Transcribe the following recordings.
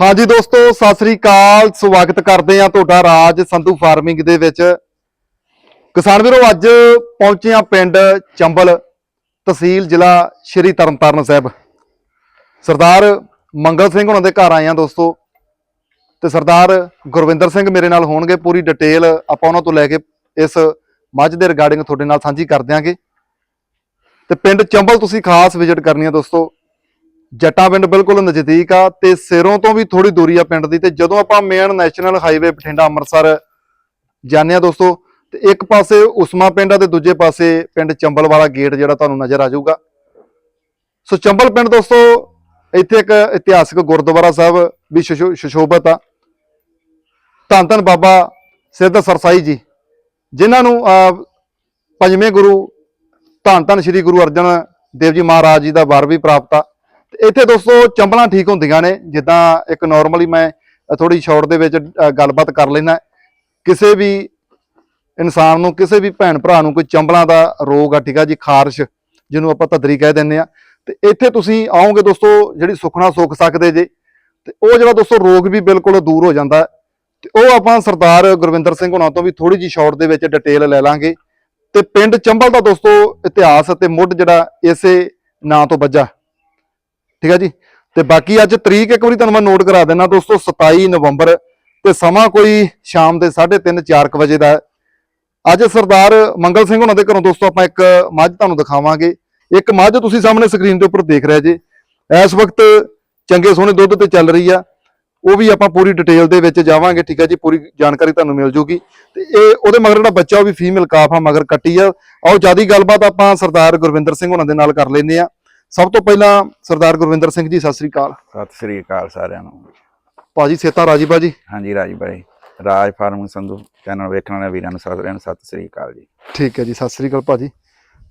ਹਾਂਜੀ ਦੋਸਤੋ, ਸਤਿ ਸ੍ਰੀ ਅਕਾਲ। ਸਵਾਗਤ ਕਰਦੇ ਆ ਤੁਹਾਡਾ ਰਾਜ ਸੰਧੂ ਫਾਰਮਿੰਗ ਦੇ ਵਿੱਚ। ਕਿਸਾਨ ਵੀਰੋ, ਅੱਜ ਪਹੁੰਚੇ ਆ ਪਿੰਡ ਚੰਬਲ ਤਹਿਸੀਲ ਜ਼ਿਲ੍ਹਾ ਸ਼੍ਰੀ ਤਰਨਤਾਰਨ ਸਾਹਿਬ। ਸਰਦਾਰ ਮੰਗਲ ਸਿੰਘ ਉਹਨਾਂ ਦੇ ਘਰ ਆਏ ਆ ਦੋਸਤੋ। ਤੇ ਸਰਦਾਰ ਗੁਰਵਿੰਦਰ ਸਿੰਘ ਮੇਰੇ ਨਾਲ ਹੋਣਗੇ, ਪੂਰੀ ਡਿਟੇਲ ਆਪਾਂ ਉਹਨਾਂ ਤੋਂ ਲੈ ਕੇ ਇਸ ਮੱਝ ਦੇ ਰਿਗਾਰਡਿੰਗ ਤੁਹਾਡੇ ਨਾਲ ਸਾਂਝੀ ਕਰ ਦਿਆਂਗੇ। ਤੇ ਪਿੰਡ ਚੰਬਲ ਤੁਸੀਂ ਖਾਸ ਵਿਜ਼ਿਟ ਕਰਨੀ ਆ ਦੋਸਤੋ। ਜੱਟਾਂ ਪਿੰਡ ਬਿਲਕੁਲ ਨਜ਼ਦੀਕ ਆ ਤੇ ਸਿਰੋਂ ਤੋਂ ਵੀ ਥੋੜੀ ਦੂਰੀ ਆ ਪਿੰਡ ਦੀ ਤੇ ਜਦੋਂ ਆਪਾਂ main national highway Bathinda Amritsar ਜਾਂਦੇ ਆ ਦੋਸਤੋ, ਤੇ ਇੱਕ ਪਾਸੇ ਉਸਮਾ ਪਿੰਡ ਆ ਤੇ ਦੂਜੇ ਪਾਸੇ ਪਿੰਡ ਚੰਬਲ ਵਾਲਾ ਗੇਟ ਜਿਹੜਾ ਤੁਹਾਨੂੰ ਨਜ਼ਰ ਆ ਜਾਊਗਾ। ਸੋ ਚੰਬਲ ਪਿੰਡ ਦੋਸਤੋ, ਇੱਥੇ ਇੱਕ ਇਤਿਹਾਸਕ ਗੁਰਦੁਆਰਾ ਸਾਹਿਬ ਵੀ ਸ਼ਸ਼ੋ- ਸ਼ਸ਼ੋਭਤ ਆ। ਧੰਨ ਧੰਨ ਬਾਬਾ ਸਿੱਧ ਸਰਸਾਈ ਜੀ, ਜਿਨ੍ਹਾਂ ਨੂੰ ਪੰਜਵੇਂ ਗੁਰੂ ਧੰਨ ਧੰਨ ਸ੍ਰੀ ਗੁਰੂ ਅਰਜਨ ਦੇਵ ਜੀ ਮਹਾਰਾਜ ਜੀ ਦਾ ਵਰ ਵੀ ਪ੍ਰਾਪਤ ਆ। ਇੱਥੇ ਦੋਸਤੋ ਚੰਬਲਾਂ ਠੀਕ ਹੁੰਦੀਆਂ ਨੇ, ਜਿੱਦਾਂ ਇੱਕ ਨਾਰਮਲੀ ਮੈਂ ਥੋੜੀ ਸ਼ਾਰਟ ਦੇ ਵਿੱਚ ਗੱਲਬਾਤ ਕਰ ਲੈਣਾ ਕਿਸੇ ਵੀ ਇਨਸਾਨ ਨੂੰ, ਕਿਸੇ ਵੀ ਭੈਣ ਭਰਾ ਨੂੰ ਕੋਈ ਚੰਬਲਾਂ ਦਾ ਰੋਗ ਆ, ਠੀਕ ਆ ਜੀ, ਖਾਰਸ਼, ਜਿਹਨੂੰ ਆਪਾਂ ਧੱਦਰੀ ਕਹਿ ਦਿੰਦੇ ਆ। ਤੇ ਇੱਥੇ ਤੁਸੀਂ ਆਓਗੇ ਦੋਸਤੋ, ਜਿਹੜੀ ਸੁਖਣਾ ਸੁੱਖ ਸਕਦੇ ਜੇ, ਤੇ ਉਹ ਜਿਹੜਾ ਦੋਸਤੋ ਰੋਗ ਵੀ ਬਿਲਕੁਲ ਦੂਰ ਹੋ ਜਾਂਦਾ। ਹੈ। ਤੇ ਉਹ ਆਪਾਂ ਸਰਦਾਰ ਗੁਰਵਿੰਦਰ ਸਿੰਘ ਹੁਣਾਂ ਤੋਂ ਵੀ ਥੋੜੀ ਜੀ ਸ਼ਾਰਟ ਦੇ ਵਿੱਚ ਡਿਟੇਲ ਲੈ ਲਾਂਗੇ। ਤੇ ਪਿੰਡ ਚੰਬਲ ਦਾ ਦੋਸਤੋ ਇਤਿਹਾਸ ਅਤੇ ਮੁੱਢ ਜਿਹੜਾ ਇਸੇ ਨਾਂ ਤੋਂ ਵੱਜਾ। ਠੀਕ ਹੈ ਜੀ? ਤੇ ਬਾਕੀ ਅੱਜ ਤਰੀਕ ਇੱਕ ਵਾਰੀ ਤੁਹਾਨੂੰ ਮੈਂ ਨੋਟ ਕਰਾ ਦਿੰਦਾ ਦੋਸਤੋ 27 ਨਵੰਬਰ ਤੇ ਸਮਾਂ ਕੋਈ ਸ਼ਾਮ ਦੇ 3:30 4 ਵਜੇ ਦਾ ਹੈ। ਅੱਜ ਸਰਦਾਰ ਮੰਗਲ ਸਿੰਘ ਉਹਨਾਂ ਦੇ ਘਰੋਂ ਦੋਸਤੋ ਆਪਾਂ ਇੱਕ ਮੱਝ ਤੁਹਾਨੂੰ ਦਿਖਾਵਾਂਗੇ। ਇੱਕ ਮੱਝ ਤੁਸੀਂ ਸਾਹਮਣੇ ਸਕਰੀਨ ਦੇ ਉੱਪਰ ਦੇਖ ਰਹੇ ਜੇ। ਇਸ ਵਕਤ ਚੰਗੇ ਸੋਹਣੇ ਦੁੱਧ ਤੇ ਚੱਲ ਰਹੀ ਆ। ਉਹ ਵੀ ਆਪਾਂ ਪੂਰੀ ਡਿਟੇਲ ਦੇ ਵਿੱਚ ਜਾਵਾਂਗੇ, ਠੀਕ ਹੈ ਜੀ? ਪੂਰੀ ਜਾਣਕਾਰੀ ਤੁਹਾਨੂੰ ਮਿਲ ਜੂਗੀ। ਤੇ ਇਹ ਉਹਦੇ ਮਗਰ ਜਿਹੜਾ ਬੱਚਾ ਉਹ ਵੀ ਫੀਮੇਲ ਕਾਫ ਆ, ਮਗਰ ਕੱਟੀ ਆ। ਆਓ, ਜਿਆਦੀ ਗੱਲਬਾਤ ਆਪਾਂ ਸਰਦਾਰ ਗੁਰਵਿੰਦਰ ਸਿੰਘ ਉਹਨਾਂ ਦੇ ਨਾਲ ਕਰ ਲੈਂਦੇ ਆ ਸਭ ਤੋਂ ਪਹਿਲਾਂ ਸਰਦਾਰ ਗੁਰਵਿੰਦਰ ਸਿੰਘ ਜੀ ਸਤਿ ਸ੍ਰੀ ਅਕਾਲ। ਸਤਿ ਸ੍ਰੀ ਅਕਾਲ ਸਾਰਿਆਂ ਨੂੰ। ਭਾਜੀ ਸੇਤਾ ਰਾਜੀ ਬਾਜੀ ਹਾਂਜੀ ਰਾਜ ਬਾਈ ਰਾਜ ਫਾਰਮ ਸੰਧੂ ਚੈਨਲ ਵੇਖਣ ਵਾਲੇ ਵੀਰਾਂ ਨੂੰ ਸਾਰਿਆਂ ਨੂੰ ਸਤਿ ਸ੍ਰੀ ਅਕਾਲ ਜੀ। ਠੀਕ ਹੈ ਜੀ ਸਤਿ ਸ੍ਰੀ ਅਕਾਲ ਭਾਜੀ।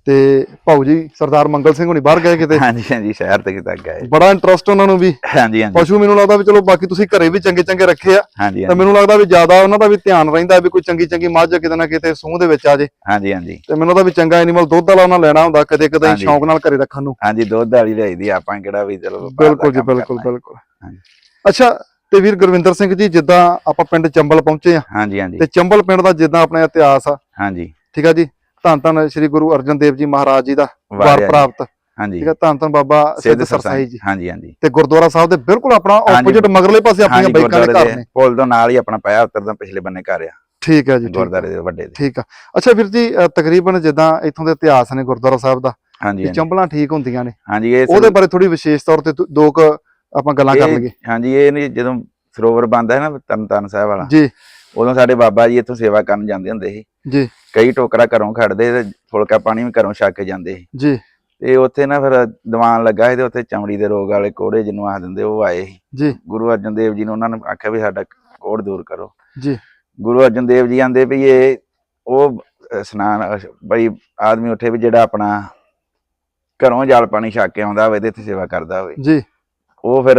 ਤੇ ਭਾਊ ਜੀ ਸਰਦਾਰ ਮੰਗਲ ਸਿੰਘ ਹੁਣੀ ਬਾਹਰ ਗਏ ਕਿਤੇ? ਹਾਂਜੀ ਹਾਂਜੀ ਸ਼ਹਿਰ ਤੇ ਕਿਤੇ ਗਏ ਬੜਾ ਇੰਟਰਸਟ ਉਹਨਾਂ ਨੂੰ ਵੀ। ਹਾਂਜੀ ਹਾਂਜੀ। ਪਸ਼ੂ ਮੈਨੂੰ ਲੱਗਦਾ ਵੀ ਚਲੋ ਬਾਕੀ ਤੁਸੀਂ ਘਰੇ ਵੀ ਚੰਗੇ ਚੰਗੇ ਰੱਖੇ ਆ। ਤਾਂ ਮੈਨੂੰ ਲੱਗਦਾ ਵੀ ਜ਼ਿਆਦਾ ਉਹਨਾਂ ਦਾ ਵੀ ਧਿਆਨ ਰਹਿੰਦਾ ਵੀ ਕੋਈ ਚੰਗੀ ਚੰਗੀ ਮੱਝ ਕਿਤੇ ਨਾ ਕਿਤੇ ਸੂਹ ਦੇ ਵਿੱਚ ਆ ਜੇ। ਹਾਂਜੀ ਹਾਂਜੀ। ਤੇ ਮੈਨੂੰ ਤਾਂ ਵੀ ਚੰਗਾ ਐਨੀਮਲ ਦੁੱਧ ਵਾਲਾ ਉਹਨਾਂ ਲੈਣਾ ਹੁੰਦਾ ਕਦੇ ਕਦੇ। ਸ਼ੌਂਕ ਨਾਲ ਘਰੇ ਰੱਖਣ ਨੂੰ। ਹਾਂਜੀ ਦੁੱਧ ਵਾਲੀ ਲਈਦੀ ਆਪਾਂ ਕਿਹੜਾ ਵੀ ਚਲੋ ਬਿਲਕੁਲ ਜੀ ਬਿਲਕੁਲ। ਬਿਲਕੁਲ। ਹਾਂਜੀ। ਅੱਛਾ ਤੇ ਵੀਰ ਗੁਰਵਿੰਦਰ ਸਿੰਘ ਜੀ ਜਿੱਦਾਂ ਆਪਾਂ ਪਿੰਡ ਚੰਬਲ ਪਹੁੰਚੇ ਆ। ਹਾਂਜੀ ਹਾਂਜੀ। ਤੇ ਚੰਬਲ ਪਿੰਡ ਦਾ ਜਿੱਦਾਂ ਆਪਣਾ ਇਤਿਹਾਸ ਆ। ਹਾਂਜੀ। ਠੀਕ ਆ ਜੀ? ਧੰਨ ਧੰਨ ਸ੍ਰੀ ਗੁਰੂ ਅਰਜਨ ਦੇਵ ਜੀ ਮਹਾਰਾਜ ਜੀ ਦਾ ਵਰ ਪ੍ਰਾਪਤ। ਹਾਂਜੀ। ਠੀਕ ਆ ਧੰਨ ਧੰਨ ਬਾਬਾ ਸਿੱਧ ਸਰਸਾਈ ਜੀ। ਹਾਂਜੀ ਹਾਂਜੀ। ਤੇ ਗੁਰਦੁਆਰਾ ਸਾਹਿਬ ਦੇ ਬਿਲਕੁਲ ਆਪਣਾ। ਆਪੋਜ਼ਿਟ ਮਗਰਲੇ ਪਾਸੇ ਆਪਣੀਆਂ ਬਾਈਕਾਂ ਦੇ ਘਰ ਨੇ। ਪੁਲ ਤੋਂ ਨਾਲ ਹੀ ਆਪਣਾ ਪਿਆ ਉਤਰਦਾ ਪਿਛਲੇ ਬੰਨੇ ਘਰ ਆ। ਠੀਕ ਹੈ ਜੀ। ਗੁਰਦੁਆਰੇ ਦੇ ਵੱਡੇ ਦੇ ਠੀਕ ਆ। ਅੱਛਾ ਵੀਰ ਜੀ ਤਕਰੀਬਨ ਜਿੱਦਾਂ ਇੱਥੋਂ ਦੇ ਇਤਿਹਾਸ ਨੇ ਗੁਰਦੁਆਰਾ ਸਾਹਿਬ ਦਾ ਹਾਂਜੀ ਚੰਬਲਾਂ ਠੀਕ ਹੁੰਦੀਆਂ ਨੇ। ਹਾਂਜੀ ਇਹ ਉਹਦੇ ਬਾਰੇ ਥੋੜੀ ਵਿਸ਼ੇਸ਼ ਤੌਰ ਤੇ ਦੋ ਕੁ ਆਪਾਂ ਗੱਲਾਂ ਕਰ ਲਈਏ ਹਾਂਜੀ ਇਹ ਜਦੋਂ ਸਰੋਵਰ ਬੰਦਾ ਹੈ ਨਾ ਤਰਨ ਸਾਹਿਬ ਵਾਲਾ। ਜੀ। ਉਦੋਂ ਸਾਡੇ ਬਾਬਾ ਜੀ ਇੱਥੋਂ ਸੇਵਾ ਕਰਨ ਜਾਂਦੇ ਹੁੰਦੇ ਸੀ। ਜੀ। ਕਈ ਟੋਕਰਾ ਘਰੋਂ ਖੜਦੇ ਤੇ ਫੁਲਕਾ ਪਾਣੀ ਵੀ ਘਰੋਂ ਛੱਕ ਕੇ ਜਾਂਦੇ ਸੀ। ਜੀ। ਤੇ ਉੱਥੇ ਨਾ ਫਿਰ ਦੀਵਾਨ ਲੱਗਾ ਸੀ ਤੇ ਉੱਥੇ ਚਮੜੀ ਦੇ ਰੋਗ ਵਾਲੇ ਕੋੜੇ ਜਿਹਨੂੰ ਆਖ ਦਿੰਦੇ ਉਹ ਆਏ ਸੀ। ਜੀ। ਗੁਰੂ ਅਰਜਨ ਦੇਵ ਜੀ ਨੂੰ ਉਹਨਾਂ ਨੇ ਆਖਿਆ ਵੀ ਸਾਡਾ ਕੋੜ ਦੂਰ ਕਰੋ। ਜੀ। ਗੁਰੂ ਅਰਜਨ ਦੇਵ ਜੀ ਆਂਦੇ ਵੀ ਇਹ ਉਹ ਇਸ਼ਨਾਨ ਅਹ, ਬਈ ਆਦਮੀ ਉੱਠੇ ਵੀ ਜਿਹੜਾ ਆਪਣਾ ਘਰੋਂ ਜਲ ਪਾਣੀ ਛੱਕ ਕੇ ਆਉਂਦਾ ਹੋਵੇ ਤੇ ਇੱਥੇ ਸੇਵਾ ਕਰਦਾ ਹੋਵੇ। ਜੀ। ਉਹ ਫਿਰ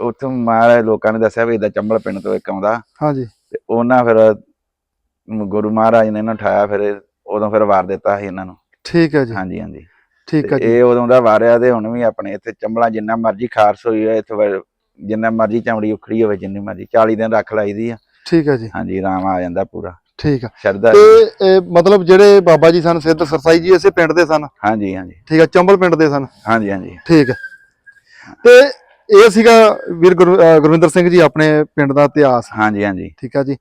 ਉੱਥੋਂ ਮਹਾਰਾਜ ਲੋਕਾਂ ਨੇ ਦੱਸਿਆ ਵੀ ਏਦਾਂ ਚੰਬਲ ਪਿੰਡ ਤੋਂ ਇੱਕ ਆਉਂਦਾ। ਹਾਂਜੀ। ਤੇ ਉਹਨਾਂ ਫਿਰ ਗੁਰੂ ਮਹਾਰਾਜ ਨੇ ਇਹਨਾਂ ਨੂੰ ਉਠਾਇਆ ਫਿਰ ਉਦੋਂ ਫਿਰ ਵਾਰ ਦਿੱਤਾ ਸੀ ਇਹਨਾਂ ਨੂੰ। ਠੀਕ ਹੈ ਜੀ। ਹਾਂਜੀ ਹਾਂਜੀ। ਠੀਕ ਹੈ ਜੀ। ਇਹ ਉਦੋਂ ਦਾ ਵਾਰਿਆ ਤੇ ਹੁਣ ਵੀ ਆਪਣੇ ਇੱਥੇ ਚੰਬਲਾਂ ਜਿੰਨਾ ਮਰਜ਼ੀ ਖਾਰਸ ਹੋਈ ਹੋਏ ਇੱਥੇ ਜਿੰਨਾ ਮਰਜ਼ੀ ਚਮੜੀ ਉਖੜੀ ਹੋਵੇ ਜਿੰਨੀ ਮਰਜ਼ੀ 40 ਦਿਨ ਰੱਖ ਲਾਈਦੀ ਆ। ਠੀਕ ਹੈ ਜੀ। ਹਾਂਜੀ ਆਰਾਮ ਆ ਜਾਂਦਾ ਪੂਰਾ। ਠੀਕ ਆ। ਸ਼ਰਧਾ ਤੇ ਇਹ ਮਤਲਬ ਜਿਹੜੇ ਬਾਬਾ ਜੀ ਸਨ ਸਿੱਧ ਸਰਸਾਈ ਜੀ ਇਸੇ ਪਿੰਡ ਦੇ ਸਨ? ਹਾਂਜੀ ਹਾਂਜੀ। ਠੀਕ ਆ ਚੰਬਲ ਪਿੰਡ ਦੇ ਸਨ? ਹਾਂਜੀ ਹਾਂਜੀ। ਠੀਕ ਤੇ ਇਹ ਸੀਗਾ ਵੀਰ ਗੁਰਵਿੰਦਰ ਸਿੰਘ ਜੀ ਆਪਣੇ ਪਿੰਡ ਦਾ ਇਤਿਹਾਸ। ਹਾਂਜੀ ਹਾਂਜੀ। ਠੀਕ ਆ ਜੀ।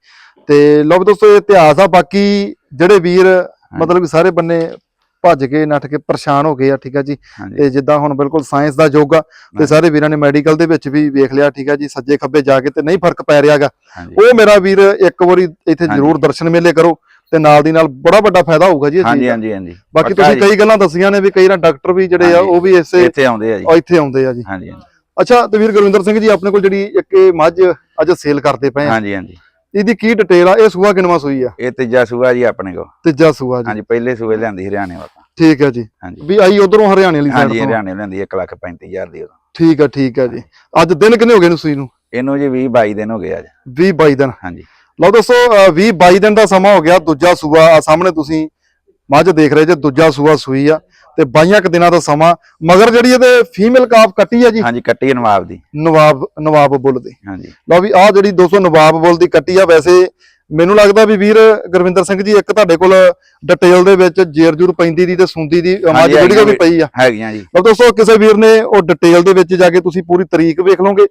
ਤੇ ਲਓ ਵੀ ਦੋਸਤੋ ਇਹ ਇਤਿਹਾਸ ਆ ਬਾਕੀ ਜਿਹੜੇ ਵੀਰ ਮਤਲਬ ਕਿ ਸਾਰੇ ਬੰਨੇ ਭੱਜ ਕੇ ਨੱਠ ਕੇ ਪਰੇਸ਼ਾਨ ਹੋ ਗਏ ਆ ਠੀਕ ਆ ਜੀ। ਤੇ ਜਿੱਦਾਂ ਹੁਣ ਬਿਲਕੁਲ ਸਾਇੰਸ ਦਾ ਯੁੱਗ ਆ ਤੇ ਸਾਰੇ ਵੀਰਾਂ ਨੇ ਮੈਡੀਕਲ ਦੇ ਵਿੱਚ ਵੀ ਵੇਖ ਲਿਆ ਠੀਕ ਆ ਜੀ ਸੱਜੇ ਖੱਬੇ ਜਾ ਕੇ ਤੇ ਨਹੀਂ ਫ਼ਰਕ ਪੈ ਰਿਹਾਗਾ। ਉਹ ਮੇਰਾ ਵੀਰ ਇੱਕ ਵਾਰੀ ਇੱਥੇ। ਜ਼ਰੂਰ ਦਰਸ਼ਨ ਮੇਲੇ ਕਰੋ ਤੇ ਨਾਲ ਦੀ ਨਾਲ ਬੜਾ ਵੱਡਾ ਫਾਇਦਾ ਹੋਊਗਾ ਜੀ ਹਾਂਜੀ। ਹਾਂਜੀ ਹਾਂਜੀ। ਬਾਕੀ ਤੁਸੀਂ। ਕਈ ਗੱਲਾਂ ਦੱਸੀਆਂ ਨੇ ਵੀ ਕਈ ਨਾ ਡਾਕਟਰ ਵੀ ਜਿਹੜੇ ਆ। ਉਹ ਵੀ ਇਸੇ ਇੱਥੇ ਆਉਂਦੇ ਆ ਜੀ। ਇੱਥੇ ਆਉਂਦੇ ਆ ਜੀ। ਹਾਂਜੀ ਹਾਂਜੀ। ਅੱਛਾ ਤੇ ਵੀਰ ਗੁਰਵਿੰਦਰ ਸਿੰਘ ਜੀ ਆਪਣੇ ਕੋਲ ਜਿਹੜੀ ਇੱਕ ਇਹ ਮੱਝ ਅੱਜ ਸੇਲ ਕਰਦੇ ਪਏ ਆ। ਹਾਂਜੀ ਹਾਂਜੀ। ਇਹਦੀ ਕੀ ਡਿਟੇਲ ਆ? ਇਹ ਸੂਆ ਕਿਨਵਾ ਸੂਈ ਆ? ਇਹ ਤੀਜਾ ਸੂਆ ਜੀ ਆਪਣੇ ਕੋ ਤੀਜਾ ਸੂਆ ਜੀ। ਹਾਂਜੀ ਪਹਿਲੇ ਸੂਏ ਲਿਆਂਦੀ ਹਰਿਆਣੇ ਵਾਲਾ ਠੀਕ ਹੈ ਜੀ। ਵੀ ਆਈ ਉਧਰੋਂ ਹਰਿਆਣੇ ਵਾਲੀ ਸਾਈਡ ਹਾਂਜੀ ਹਰਿਆਣੇ ਲਿਆਂਦੀ 1 ਲੱਖ 35000 ਦੀ ਉਦੋਂ। ਠੀਕ ਆ ਠੀਕ ਆ ਜੀ। ਅੱਜ ਦਿਨ ਕਿੰਨੇ ਹੋ ਗਏ ਨੂੰ ਸੂਈ ਨੂੰ? ਇਹਨੂੰ ਜੀ 20 22 ਦਿਨ ਹੋ ਗਏ ਅੱਜ। 20 22 ਦਿਨ। ਹਾਂਜੀ। ਲਓ ਦੋਸਤੋ 20 22 ਦਿਨ ਦਾ ਸਮਾਂ ਹੋ ਗਿਆ ਦੂਜਾ ਸੂਆ ਸਾਹਮਣੇ ਤੁਸੀਂ ਮੱਝ ਦੇਖ ਰਹੇ ਜੇ ਦੂਜਾ ਸੂਆ ਸੂਈ ਆ। ਤੇ 22 ਕੁ ਦਿਨਾਂ ਦਾ ਸਮਾਂ ਮਗਰ ਜਿਹੜੀ ਇਹਦੇ ਫੀਮੇਲ ਕਾਫ ਕੱਟੀ ਆ ਜੀ ਹਾਂਜੀ ਕੱਟੀ ਹੈ ਨਵਾਬ ਦੀ। ਨਵਾਬ ਨਵਾਬ ਬੁੱਲ ਦੀ। ਹਾਂਜੀ। ਲਓ ਵੀ ਆਹ ਜਿਹੜੀ 200 ਨਵਾਬ ਬੁੱਲ ਦੀ ਕੱਟੀ ਆ ਵੈਸੇ ਮੈਨੂੰ ਲੱਗਦਾ ਵੀ ਵੀਰ ਗੁਰਵਿੰਦਰ ਸਿੰਘ ਜੀ ਇੱਕ ਤੁਹਾਡੇ ਕੋਲ ਡਿਟੇਲ ਦੇ ਵਿੱਚ ਜੇਰ ਜੂਰ ਪੈਂਦੀ ਦੀ ਤੇ ਸੁੰਦੀ ਦੀ ਮੱਝ ਵੀਡੀਓ ਵੀ। ਪਈ ਆ। ਹੈਗੀਆਂ ਜੀ। ਲਓ ਦੋਸਤੋ ਕਿਸੇ ਵੀਰ ਨੇ ਉਹ ਡਿਟੇਲ ਦੇ ਵਿੱਚ ਜਾ ਕੇ ਤੁਸੀਂ ਪੂਰੀ ਤਰੀਕ ਵੇਖ ਲਓਗੇ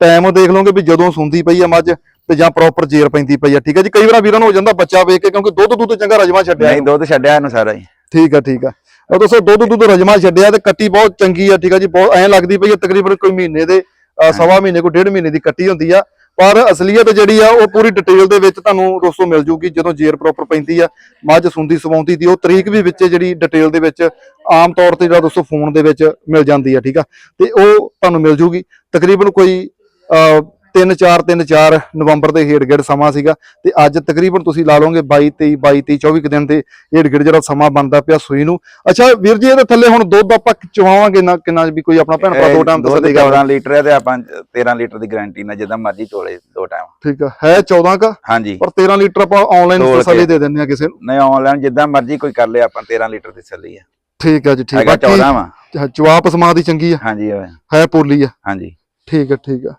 ਟਾਈਮ ਦੇਖ ਲਓਗੇ ਵੀ ਜਦੋਂ ਸੁੰਦੀ ਪਈ ਆ ਮੱਝ ਤੇ ਜਾਂ ਪ੍ਰੋਪਰ ਜੇਰ ਪੈਂਦੀ ਪਈ ਆ ਠੀਕ ਹੈ ਜੀ? ਕਈ ਵਾਰ ਵੀਰਾਂ ਨੂੰ ਹੋ ਜਾਂਦਾ ਬੱਚਾ ਵੇਖ ਕੇ ਕਿਉਂਕਿ ਦੁੱਧ ਦੁੱਧ ਚੰਗਾ ਰਜਮਾ ਛੱਡਿਆ। ਨਹੀਂ ਦੁੱਧ ਛੱਡਿਆ ਇਹਨੂੰ ਸਾਰਾ ਜੀ ਠੀਕ ਆ ਠੀਕ ਆ। ਉਹ ਦੋਸਤੋ ਦੁੱਧ ਦੁੱਧ ਰਜਮਾ ਛੱਡਿਆ ਤੇ ਕੱਟੀ ਬਹੁਤ ਚੰਗੀ ਆ ਠੀਕ ਆ ਜੀ ਬਹੁਤ ਐਂ ਲੱਗਦੀ ਪਈ ਆ ਤਕਰੀਬਨ ਕੋਈ ਮਹੀਨੇ ਦੇ ਸਵਾ ਮਹੀਨੇ ਕੋਈ ਡੇਢ ਮਹੀਨੇ ਦੀ ਕੱਟੀ ਹੁੰਦੀ ਆ। ਪਰ ਅਸਲੀਅਤ ਜਿਹੜੀ ਆ ਉਹ ਪੂਰੀ ਡਿਟੇਲ ਦੇ ਵਿੱਚ ਤੁਹਾਨੂੰ ਦੋਸਤੋ ਮਿਲ ਜੂਗੀ ਜਦੋਂ ਜੇਰ ਪ੍ਰੋਪਰ ਪੈਂਦੀ ਆ ਮੱਝ ਸੁੰਦੀ ਸਵਾਉਂਦੀ ਦੀ ਉਹ ਤਰੀਕ ਵੀ ਵਿੱਚ ਜਿਹੜੀ ਡਿਟੇਲ ਦੇ ਵਿੱਚ ਆਮ ਤੌਰ ਤੇ ਜਿਹੜਾ ਦੋਸਤੋ ਫੋਨ ਦੇ ਵਿੱਚ ਮਿਲ ਜਾਂਦੀ ਆ ਠੀਕ ਆ। ਤੇ ਉਹ ਤੁਹਾਨੂੰ ਮਿਲ ਜੂਗੀ। ਤਕਰੀਬਨ ਕੋਈ ਅਹ 3 4 3 4 ਨਵੰਬਰ ਦੇ ਹੇੜ ਗੇੜ ਸਮਾਂ ਸੀਗਾ ਤੇ ਅੱਜ ਤਕਰੀਬਨ ਤੁਸੀਂ ਲਾ ਲਓਗੇ 22 23 22 23 24 ਕੁ ਦਿਨ ਦੇ ਹੇੜ ਗੇੜ ਜਿਹੜਾ ਸਮਾਂ ਬਣਦਾ ਪਿਆ ਸੂਈ ਨੂੰ। ਅੱਛਾ ਵੀਰ ਜੀ ਇਹਦੇ ਥੱਲੇ ਹੁਣ ਦੁੱਧ ਆਪਾਂ ਚਵਾਵਾਂਗੇ ਨਾ ਕਿੰਨਾ ਵੀ ਕੋਈ ਆਪਣਾ ਭੈਣ ਭਰਾ ਦੋ ਟਾਈਮ ਤਸੱਲੀ ਕਰ 14 ਲੀਟਰ ਹੈ ਤੇ ਆਪਾਂ 13 ਲੀਟਰ ਦੀ ਗਾਰੰਟੀ ਨਾਲ ਜਿੱਦਾਂ ਮਰਜ਼ੀ ਤੋਲੇ ਦੋ ਟਾਈਮ। ਠੀਕ ਹੈ 14 ਕਾ? ਹਾਂਜੀ। ਪਰ 13 ਲੀਟਰ ਆਪਾਂ ਆਨਲਾਈਨ। ਤਸੱਲੀ ਦੇ ਦਿੰਦੇ ਆ ਕਿਸੇ ਨੂੰ। ਨਹੀਂ ਆਨਲਾਈਨ ਜਿੱਦਾਂ ਮਰਜ਼ੀ ਕੋਈ ਕਰ ਲੇ ਆਪਾਂ 13 ਲੀਟਰ ਦੀ ਛੱਲੀ ਆ। ਠੀਕ ਆ ਜੀ ਠੀਕ ਬਾਕੀ 14 ਵਾ। ਜਵਾਬ ਸਮਾਂ ਦੀ ਚੰਗੀ ਆ। ਹਾਂਜੀ ਹੈ ਪੋਲੀ ਆ। ਹਾਂਜੀ। ਠੀਕ ਆ ਠੀਕ ਲਓ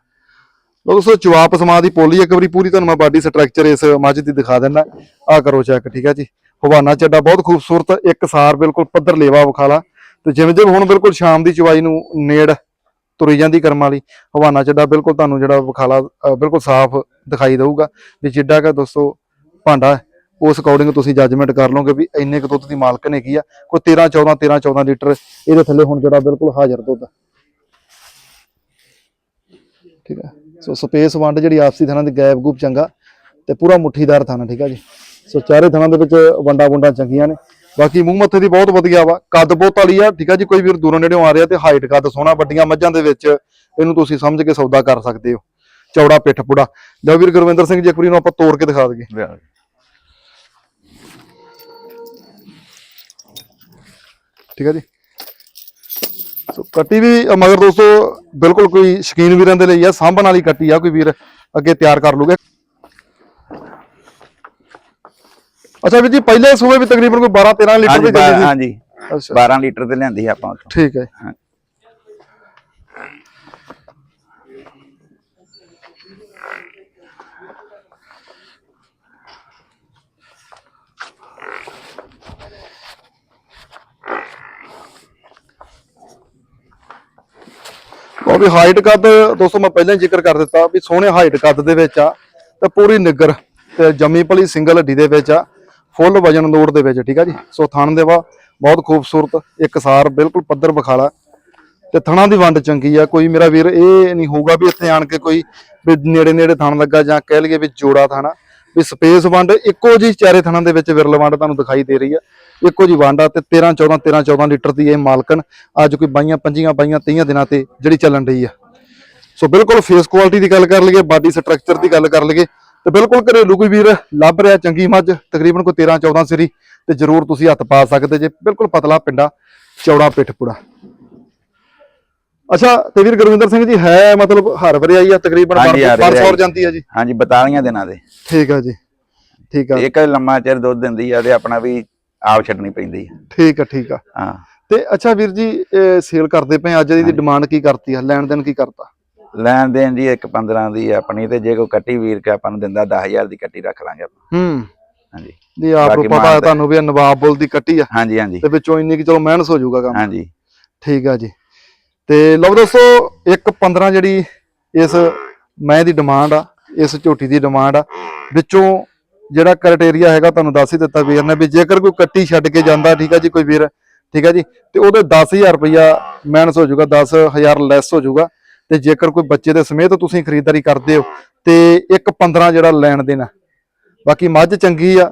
ਦੋਸਤੋ ਜਵਾਬ ਸਮਾਂ ਦੀ ਪੋਲੀ ਇੱਕ ਵਾਰੀ ਪੂਰੀ ਤੁਹਾਨੂੰ ਮੈਂ ਬਾਡੀ ਸਟਰਕਚਰ ਇਸ ਮੱਝ ਦੀ ਦਿਖਾ ਦਿੰਦਾ। ਆ ਕਰੋ ਚੈੱਕ ਠੀਕ ਹੈ ਜੀ। ਹਵਾਨਾ ਚੱਡਾ ਬਹੁਤ ਖੂਬਸੂਰਤ, ਇੱਕ ਸਾਰ ਬਿਲਕੁਲ ਪੱਧਰ ਲੇਵਾ ਵਿਖਾਲਾ। ਤੇ ਜਿਵੇਂ ਜਿਵੇਂ ਹੁਣ ਬਿਲਕੁਲ ਸ਼ਾਮ ਦੀ ਚਵਾਈ ਨੂੰ ਨੇੜ ਤੁਰੀ ਜਾਂਦੀ ਕਰਮ ਵਾਲੀ, ਹਵਾਨਾ ਚੱਡਾ ਬਿਲਕੁਲ ਤੁਹਾਨੂੰ ਜਿਹੜਾ ਵਿਖਾਲਾ ਬਿਲਕੁਲ ਸਾਫ਼ ਦਿਖਾਈ ਦੇਊਗਾ। ਵੀ ਜਿੱਡਾ ਕਿ ਦੋਸਤੋ ਭਾਂਡਾ ਉਸ ਅਕੋਰਡਿੰਗ ਤੁਸੀਂ ਜੱਜਮੈਂਟ ਕਰ ਲਓਗੇ ਵੀ ਇੰਨੇ ਕੁ ਦੁੱਧ ਦੀ ਮਾਲਕਨ ਹੈਗੀ ਆ। ਕੋਈ 13 14 13 14 ਲੀਟਰ ਇਹਦੇ ਥੱਲੇ ਹੁਣ ਜਿਹੜਾ ਬਿਲਕੁਲ ਹਾਜ਼ਰ ਦੁੱਧ। ਠੀਕ ਹੈ ਸੋ ਸਪੇਸ ਵੰਡ ਜਿਹੜੀ ਆਪਸੀ ਥਾਣਾ ਦੀ ਗੈਪ ਗੂਪ ਚੰਗਾ ਤੇ ਪੂਰਾ ਮੁੱਠੀਦਾਰ ਥਾਣਾ ਠੀਕ ਹੈ ਜੀ? ਸੋ ਚਾਰੇ ਥਾਣਾ ਦੇ ਵਿੱਚ ਵੰਡਾ ਵੁੰਡਾ ਚੰਗੀਆਂ ਨੇ। ਬਾਕੀ ਮੂੰਹ ਮੱਥੇ ਦੀ ਬਹੁਤ ਵਧੀਆ ਵਾ। ਕੱਦ ਬਹੁਤ ਵਾਲੀ ਆ ਠੀਕ ਹੈ ਜੀ? ਕੋਈ ਵੀਰ ਦੂਰੋਂ ਨੇੜਿਓਂ ਆ ਰਿਹਾ ਤੇ ਹਾਈਟ ਕੱਦ ਸੋਹਣਾ ਵੱਡੀਆਂ ਮੱਝਾਂ ਦੇ ਵਿੱਚ ਇਹਨੂੰ ਤੁਸੀਂ ਸਮਝ ਕੇ ਸੌਦਾ ਕਰ ਸਕਦੇ ਹੋ। ਚੌੜਾ ਪਿੱਠ ਪੁੜਾ। ਲਓ ਵੀਰ ਗੁਰਵਿੰਦਰ ਸਿੰਘ ਜੀ ਇੱਕ ਵਾਰੀ ਨੂੰ ਆਪਾਂ ਤੋੜ ਕੇ ਦਿਖਾ ਦਈਏ। ਠੀਕ ਹੈ ਜੀ? ਸੋ ਕੱਟੀ ਵੀ ਮਗਰ ਦੋਸਤੋ ਬਿਲਕੁਲ ਕੋਈ ਸ਼ਕੀਨ ਵੀਰਾਂ ਦੇ ਲਈ ਆ ਸਾਂਭਣ ਵਾਲੀ ਕੱਟੀ ਆ ਕੋਈ ਵੀਰ ਅੱਗੇ ਤਿਆਰ ਕਰ ਲੂਗੇ। ਅੱਛਾ ਵੀਰ ਜੀ ਪਹਿਲੇ ਸੂਬੇ ਵੀ ਤਕਰੀਬਨ ਕੋਈ 12 13 ਲੀਟਰ ਦੀ ਬਾ- ਸੀ? ਹਾਂਜੀ ਅੱਛਾ। 12 ਲੀਟਰ ਤੇ ਲਿਆਂਦੀ ਆਪਾਂ ਠੀਕ ਹੈ। ਹਾਂ। ਹਾਈਟ ਕੱਦ ਦੋਸਤੋ ਮੈਂ ਪਹਿਲਾਂ ਹੀ ਜ਼ਿਕਰ ਕਰ ਦਿੱਤਾ ਵੀ ਸੋਹਣੇ ਹਾਈਟ ਕੱਦ ਦੇ ਵਿੱਚ ਆ ਤੇ ਪੂਰੀ ਨਿੱਗਰ ਤੇ ਜੰਮੀ ਭਲੀ ਸਿੰਗਲ ਹੱਡੀ ਦੇ ਵਿੱਚ ਆ ਫੁੱਲ ਵਜਨ ਲੋਡ ਦੇ ਵਿੱਚ, ਠੀਕ ਆ ਜੀ ਸੋ ਥਣ ਦੇਵਾ ਬਹੁਤ ਖੂਬਸੂਰਤ, ਇੱਕ ਸਾਰ ਬਿਲਕੁਲ ਪੱਧਰ ਬਖਾਲਾ ਤੇ ਥਣਾ ਦੀ ਵੰਡ ਚੰਗੀ ਆ, ਕੋਈ ਮੇਰਾ ਵੀਰ ਇਹ ਨਹੀਂ ਹੋਊਗਾ ਵੀ ਇੱਥੇ ਆਣ ਕੇ ਕੋਈ ਵੀ ਨੇੜੇ ਨੇੜੇ ਥਣ ਲੱਗਾ ਜਾਂ ਕਹਿ ਲਈਏ ਵੀ ਜੋੜਾ ਥਾਣਾ ਵੀ ਸਪੇਸ ਵੰਡ ਇੱਕੋ ਜੀ ਚਾਰੇ ਥਣਾਂ ਦੇ ਵਿੱਚ ਵਿਰਲ ਵੰਡ ਤੁਹਾਨੂੰ ਦਿਖਾਈ ਦੇ ਰਹੀ ਆ। ਇੱਕੋ ਜੀ ਵੰਡ ਆ ਤੇ 13 14 13 14 ਲੀਟਰ ਦੀ ਇਹ ਮਾਲਕਨ ਅੱਜ ਕੋਈ 22 25 22 23 ਦਿਨਾਂ ਤੇ ਜਿਹੜੀ ਚੱਲਣ ਰਹੀ ਆ। ਸੋ ਬਿਲਕੁਲ ਫੇਸ ਕੁਆਲਿਟੀ ਦੀ ਗੱਲ ਕਰ ਲਈਏ ਬਾਡੀ ਸਟਰਕਚਰ ਦੀ ਗੱਲ ਕਰ ਲਈਏ, ਤੇ ਬਿਲਕੁਲ ਘਰੇਲੂ ਕੋਈ ਵੀਰ ਲੱਭ ਰਿਹਾ ਚੰਗੀ ਮੱਝ, ਤਕਰੀਬਨ ਕੋਈ 13 14 ਸਿਰੀ, ਤੇ ਜਰੂਰ ਤੁਸੀਂ ਹੱਥ ਪਾ ਸਕਦੇ ਜੇ, ਬਿਲਕੁਲ ਪਤਲਾ ਪਿੰਡਾ ਚੌੜਾ ਪਿੱਠ ਪੂੜਾ ਅੱਛਾ ਤੇ ਵੀਰ ਗੁਰਵਿੰਦਰ ਸਿੰਘ ਜੀ ਹੈ ਮਤਲਬ ਹਰ ਵਰਿਆਈ ਆ ਤਕਰੀਬਨ ਹਾਂਜੀ, ਹਰ। ਜਾਂਦੀ ਆ ਜੀ? ਹਾਂਜੀ 42 ਦਿਨਾਂ ਦੇ। ਠੀਕ ਆ ਜੀ ਠੀਕ ਆ। ਇੱਕ ਲੰਮਾ ਚਿਰ ਦੁੱਧ ਦਿੰਦੀ ਆ ਤੇ ਆਪਣਾ ਵੀ ਆਪ ਛੱਡਣੀ ਪੈਂਦੀ ਆ। ਠੀਕ ਆ ਠੀਕ ਆ। ਹਾਂ। ਤੇ ਅੱਛਾ ਵੀਰ ਜੀ ਸੇਲ ਕਰਦੇ ਪਏ ਅੱਜ ਦੀ ਡਿਮਾਂਡ ਕੀ ਕਰਤੀ ਆ? ਲੈਣ ਦੇਣ ਕੀ ਕਰਤਾ? ਲੈਣ ਦੇਣ ਜੀ ਇੱਕ 15 ਦੀ ਆ ਆਪਣੀ ਤੇ ਜੇ ਕੋਈ ਕੱਟੀ ਵੀਰ ਕੇ ਆਪਾਂ ਨੂੰ ਦਿੰਦਾ 10000 ਦੀ ਕੱਟੀ ਰੱਖ ਲਾਂਗੇ ਆਪਾਂ। ਹੂੰ। ਹਾਂਜੀ। ਜੀ ਆਪ ਨੂੰ ਬਾਕੀ ਪਤਾ ਹੈ ਮਾਨਤਾ- ਤੁਹਾਨੂੰ ਵੀ ਇਹ ਨਵਾਬ ਬੁੱਲ ਦੀ ਕੱਟੀ ਆ। ਹਾਂਜੀ ਹਾਂਜੀ। ਤੇ ਵਿੱਚੋਂ ਇੰਨੀ ਕਿ ਚਲੋ ਮਿਹਨਤ ਹੋ ਜਾਊਗਾ ਕੰਮ। ਹਾਂਜੀ। ਠੀਕ ਆ ਜੀ। ਤੇ ਲਓ ਦੋਸਤੋ, ਇੱਕ 15 ਜਿਹੜੀ ਇਸ ਮੈਂ ਦੀ ਡਿਮਾਂਡ ਆ, ਇਸ ਝੋਟੀ ਦੀ ਡਿਮਾਂਡ ਆ। ਵਿੱਚੋਂ ਜਿਹੜਾ ਕ੍ਰਾਈਟੇਰੀਆ ਹੈਗਾ ਤੁਹਾਨੂੰ ਦੱਸ ਹੀ ਦਿੱਤਾ ਵੀਰ ਨੇ ਵੀ ਜੇਕਰ ਕੋਈ ਕੱਟੀ ਛੱਡ ਕੇ ਜਾਂਦਾ, ਠੀਕ ਆ ਜੀ ਕੋਈ ਵੀਰ, ਠੀਕ ਆ ਜੀ, ਤੇ ਉਹਦੇ 10000 ਰੁਪਇਆ ਮਾਈਨਸ ਹੋ ਜਾਊਗਾ 10000 ਲੈਸ ਹੋ ਜਾਊਗਾ। ਤੇ ਜੇਕਰ ਕੋਈ ਬੱਚੇ ਦੇ ਸਮੇਤ ਤੁਸੀਂ ਖਰੀਦਦਾਰੀ ਕਰਦੇ ਹੋ, ਤੇ ਇੱਕ 15 ਜਿਹੜਾ ਲੈਣ ਦੇਣਾ ਬਾਕੀ ਮੱਝ ਚੰਗੀ ਆ,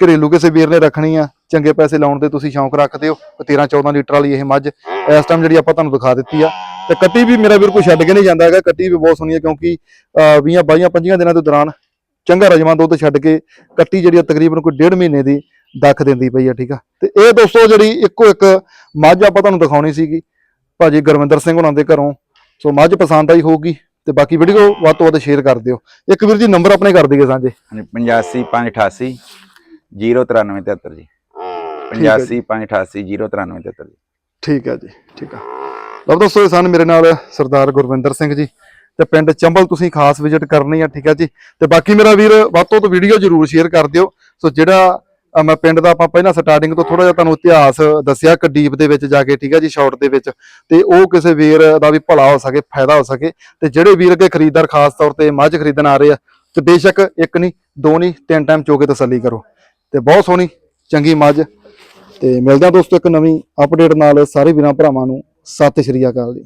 ਘਰੇਲੂ ਕਿਸੇ ਵੀਰ ਨੇ ਰੱਖਣੀ ਆ ਚੰਗੇ ਪੈਸੇ ਲਾਉਣ ਦੇ ਤੁਸੀਂ ਸ਼ੌਂਕ ਰੱਖਦੇ ਹੋ 13 14 ਲੀਟਰ ਵਾਲੀ ਇਹ ਮੱਝ, ਇਸ ਟਾਈਮ ਜਿਹੜੀ ਆਪਾਂ ਤੁਹਾਨੂੰ ਦਿਖਾ ਦਿੱਤੀ ਆ। ਤੇ ਕੱਟੀ ਵੀ ਮੇਰਾ ਵੀਰ ਕੋਈ ਛੱਡ ਕੇ ਨਹੀਂ ਜਾਂਦਾ ਹੈਗਾ, ਕੱਟੀ ਵੀ ਬਹੁਤ ਸੋਹਣੀ ਹੈ ਕਿਉਂਕਿ 20 22 25 ਦਿਨਾਂ ਦੇ ਦੌਰਾਨ ਚੰਗਾ ਰਜਮਾ ਦੁੱਧ ਛੱਡ ਕੇ ਕੱਟੀ ਜਿਹੜੀ ਆ ਤਕਰੀਬਨ ਕੋਈ ਡੇਢ ਮਹੀਨੇ ਦੀ ਦੱਖ ਦਿੰਦੀ ਪਈ ਆ, ਠੀਕ ਆ। ਤੇ ਇਹ ਦੋਸਤੋ ਜਿਹੜੀ ਇੱਕੋ ਇੱਕ ਮੱਝ ਆਪਾਂ ਤੁਹਾਨੂੰ ਦਿਖਾਉਣੀ ਸੀਗੀ, ਭਾਜੀ ਗੁਰਵਿੰਦਰ ਸਿੰਘ ਹੁਣਾਂ ਦੇ ਘਰੋਂ। ਸੋ ਮੱਝ ਪਸੰਦ ਆਈ ਹੋਊਗੀ, ਤੇ ਬਾਕੀ ਵੀਡੀਓ ਵੱਧ ਤੋਂ ਵੱਧ ਸ਼ੇਅਰ ਕਰ ਦਿਓ। ਇੱਕ ਵੀਰ ਜੀ ਨੰਬਰ ਆਪਣੇ ਕਰ ਦਈਏ ਸਾਂਝੇ। ਹਾਂਜੀ 85 588 09373 ਜੀ। ਹੈ ਜੀ। 8558809343 ਠੀਕ ਹੈ ਜੀ ਠੀਕ ਆ। ਲਓ ਦੋਸਤੋ ਇਹ ਸਨ ਮੇਰੇ ਨਾਲ ਸਰਦਾਰ ਗੁਰਵਿੰਦਰ ਸਿੰਘ ਜੀ ਤੇ ਪਿੰਡ ਚੰਬਲ ਤੁਸੀਂ ਖਾਸ ਵਿਜ਼ਿਟ ਕਰਨੀ ਆ ਠੀਕ ਹੈ ਜੀ। ਤੇ ਬਾਕੀ ਮੇਰਾ ਵੀਰ ਵੱਧ ਤੋਂ ਵੱਧ ਵੀਡੀਓ ਜਰੂਰ ਸ਼ੇਅਰ ਕਰ ਦਿਓ। ਸੋ ਜਿਹੜਾ ਮੈਂ ਪਿੰਡ ਦਾ ਆਪਾਂ ਪਹਿਲਾਂ ਸਟਾਰਟਿੰਗ ਤੋਂ ਥੋੜਾ ਜਿਹਾ ਤੁਹਾਨੂੰ ਇਤਿਹਾਸ ਦੱਸਿਆ ਕਿ ਡੀਪ ਦੇ ਵਿੱਚ ਜਾ ਕੇ ਠੀਕ ਹੈ ਜੀ ਸ਼ਾਰਟ ਦੇ ਵਿੱਚ। ਤੇ ਉਹ ਕਿਸੇ ਵੀਰ ਦਾ ਵੀ ਭਲਾ ਹੋ ਸਕੇ ਫਾਇਦਾ ਹੋ ਸਕੇ। ਤੇ ਜਿਹੜੇ ਵੀਰ ਅੱਗੇ ਖਰੀਦਦਾਰ ਖਾਸ ਤੌਰ ਤੇ ਮੱਝ ਖਰੀਦਣ ਆ ਰਹੇ ਆ ਤੇ ਬੇਸ਼ੱਕ ਇੱਕ ਨਹੀਂ ਦੋ ਨਹੀਂ ਤਿੰਨ ਟਾਈਮ ਚੋ ਕੇ ਤਸੱਲੀ ਕਰੋ। ਤੇ ਬਹੁਤ ਸੋਹਣੀ ਚੰਗੀ ਮੱਝ। ਤੇ ਮਿਲਦਾ ਦੋਸਤੋ ਇੱਕ ਨਵੀਂ ਅਪਡੇਟ ਨਾਲ ਸਾਰੇ ਵੀਰਾਂ ਭਰਾਵਾਂ ਨੂੰ। ਸਤਿ ਸ਼੍ਰੀ ਅਕਾਲ ਜੀ।